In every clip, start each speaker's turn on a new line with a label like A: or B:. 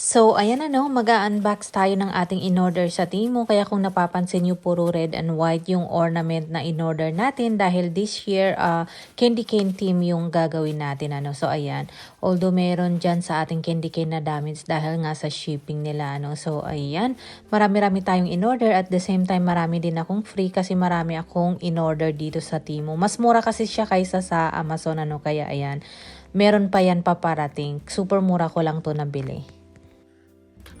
A: So, ayan na no, mag-unbox tayo ng ating in-order sa Timo. Kaya kung napapansin nyo, puro red and white yung ornament na in-order natin dahil this year, uh, candy cane theme yung gagawin natin. Ano? So, ayan. Although meron dyan sa ating candy cane na damage dahil nga sa shipping nila. Ano? So, ayan. Marami-rami tayong in-order at the same time, marami din akong free kasi marami akong in-order dito sa Timo. Mas mura kasi siya kaysa sa Amazon. Ano? Kaya, ayan. Meron pa yan paparating. Super mura ko lang to nabili.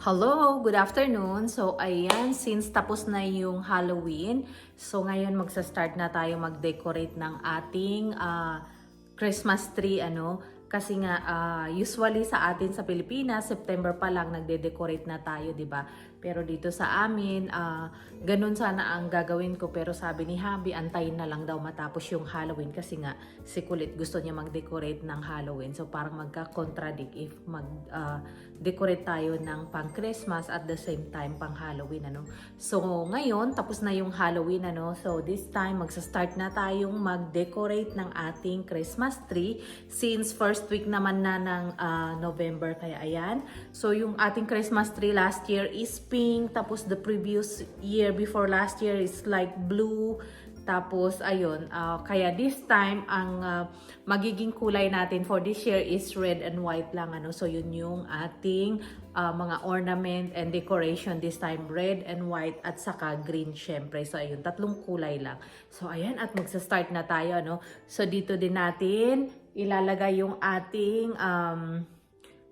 A: Hello, good afternoon. So, ayan, since tapos na yung Halloween, so ngayon magsa-start na tayo mag-decorate ng ating ah, Christmas tree, ano. Kasi nga, ah, usually sa atin sa Pilipinas, September pa lang nagde-decorate na tayo, di ba? Pero dito sa amin, ah, ganun sana ang gagawin ko. Pero sabi ni Habi, antayin na lang daw matapos yung Halloween. Kasi nga, si Kulit gusto niya mag-decorate ng Halloween. So parang magka-contradict if mag-decorate tayo ng pang Christmas at the same time pang Halloween. Ano? So ngayon, tapos na yung Halloween. Ano? So this time, magsa-start na tayong mag-decorate ng ating Christmas tree. Since first week naman na ng ah, November. Kaya ayan. So yung ating Christmas tree last year is pink. Tapos the previous year before last year is like blue. Tapos, ayun, ah, kaya this time, ang ah, magiging kulay natin for this year is red and white lang. Ano? So, yun yung ating ah, mga ornament and decoration this time. Red and white at saka green, syempre. So, ayun, tatlong kulay lang. So, ayan, at magsa-start na tayo. Ano? So, dito din natin ilalagay yung ating um,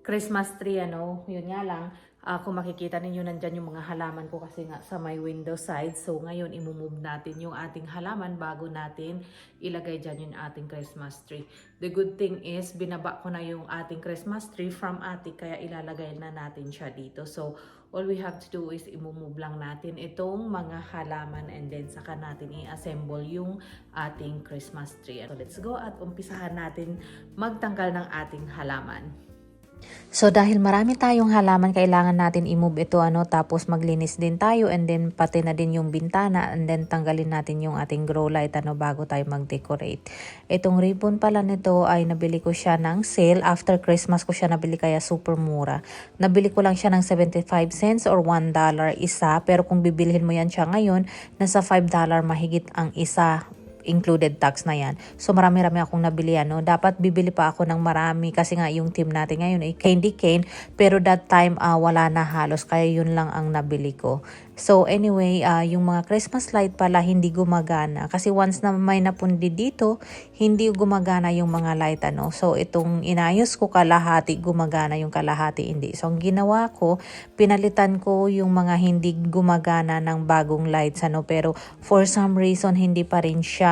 A: Christmas tree, ano, yun nga lang, ah, kung makikita ninyo nandyan yung mga halaman ko kasi nga sa my window side. So ngayon, imumove natin yung ating halaman bago natin ilagay dyan yung ating Christmas tree. The good thing is, binaba ko na yung ating Christmas tree from attic, kaya ilalagay na natin siya dito. So, all we have to do is imumove lang natin itong mga halaman and then saka natin i-assemble yung ating Christmas tree. So, let's go at umpisahan natin magtanggal ng ating halaman. So dahil marami tayong halaman, kailangan natin i-move ito ano tapos maglinis din tayo and then pati na din yung bintana and then tanggalin natin yung ating grow light ano bago tayo mag-decorate. Itong ribbon pala nito ay nabili ko siya ng sale after Christmas ko siya nabili kaya super mura. Nabili ko lang siya ng 75 cents or 1 dollar isa pero kung bibilhin mo yan siya ngayon nasa 5 dollar mahigit ang isa included tax na yan. So marami-rami akong nabili ano. Dapat bibili pa ako ng marami kasi nga yung team natin ngayon ay candy cane pero that time ah, wala na halos kaya yun lang ang nabili ko. So anyway, ah, yung mga Christmas light pala hindi gumagana kasi once na may napundi dito, hindi gumagana yung mga light ano. So itong inayos ko kalahati gumagana yung kalahati hindi. So ang ginawa ko, pinalitan ko yung mga hindi gumagana ng bagong lights ano pero for some reason hindi pa rin siya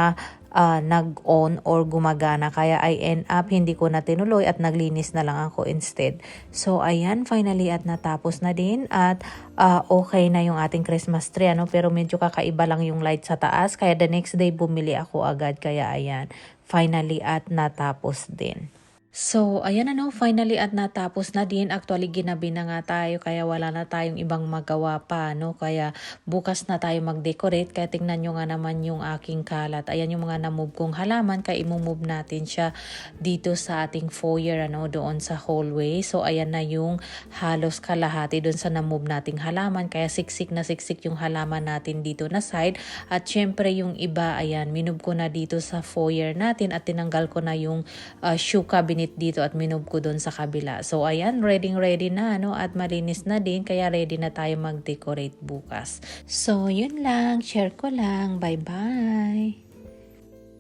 A: ah, nag-on or gumagana. Kaya I end up hindi ko na tinuloy at naglinis na lang ako instead. So ayan, finally at natapos na din at ah, okay na yung ating Christmas tree. Ano? Pero medyo kakaiba lang yung light sa taas. Kaya the next day bumili ako agad. Kaya ayan, finally at natapos din. So, ayan na no, finally at natapos na din. Actually, ginabi na nga tayo kaya wala na tayong ibang magawa pa, no? Kaya bukas na tayo mag-decorate. Kaya tingnan nyo nga naman yung aking kalat. Ayan yung mga namove kong halaman. Kaya imumove natin siya dito sa ating foyer, ano, doon sa hallway. So, ayan na yung halos kalahati doon sa namove nating halaman. Kaya siksik na siksik yung halaman natin dito na side. At syempre yung iba, ayan, minove ko na dito sa foyer natin at tinanggal ko na yung uh, shoe cabinet dito at minove ko doon sa kabila. So ayan, ready ready na no at malinis na din kaya ready na tayo mag-decorate bukas. So yun lang, share ko lang. Bye-bye.